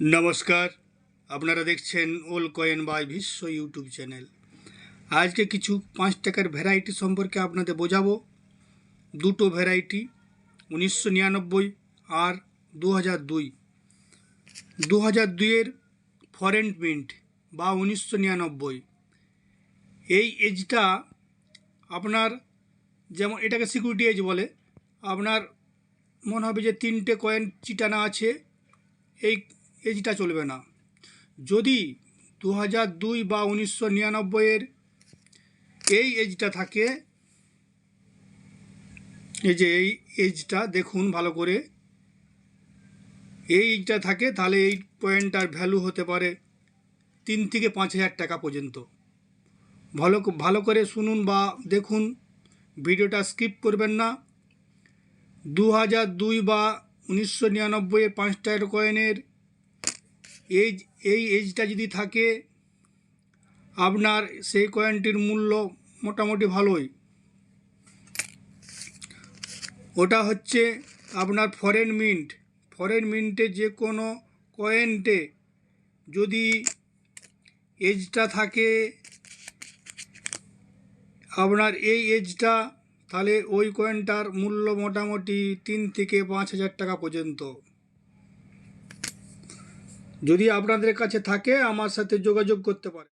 নমস্কার। আপনারা দেখছেন all coin by Biswa YouTube channel. আজকে কিছু পাঁচ টাকার ভ্যারাইটি সম্পর্কে আপনাদের বোঝাবো। দুটো ভ্যারাইটি উনিশশো নিরানব্বই আর দু হাজার দুই। দু হাজার দুইয়ের ফরেন প্রিন্ট বা উনিশশো নিরানব্বই। এই এজটা আপনার যেমন এটাকে সিকিউরিটি এজ বলে, আপনার মনে হবে যে তিনটে কয়েন চিটানা আছে। এই এজটা চলবে না। যদি দু হাজার দুই বা উনিশশো নিরানব্বইয়ের এই এজটা থাকে, এই যে এই এজটা দেখুন ভালো করে, এই এজটা থাকে তাহলে এই পয়েন্টটার ভ্যালু হতে পারে তিন থেকে পাঁচ হাজার টাকা পর্যন্ত। ভালো ভালো করে শুনুন বা দেখুন, ভিডিওটা স্কিপ করবেন না। দু হাজার দুই বা উনিশশো নিরানব্বইয়ের পাঁচ টাকার কয়েনের এজ এই এজটা যদি থাকে, আপনার সেই কয়েনটির মূল্য মোটামুটি ভালোই। ওটা হচ্ছে আপনার ফরেন মিন্ট ফরেন মিন্টে যে কোনো কয়েনটে যদি এজটা থাকে, আপনার এই এজটা তাহলে ওই কয়েনটার মূল্য মোটামুটি তিন থেকে পাঁচ হাজার টাকা পর্যন্ত। যদি আপনাদের কাছে থাকে আমার সাথে যোগাযোগ করতে পারে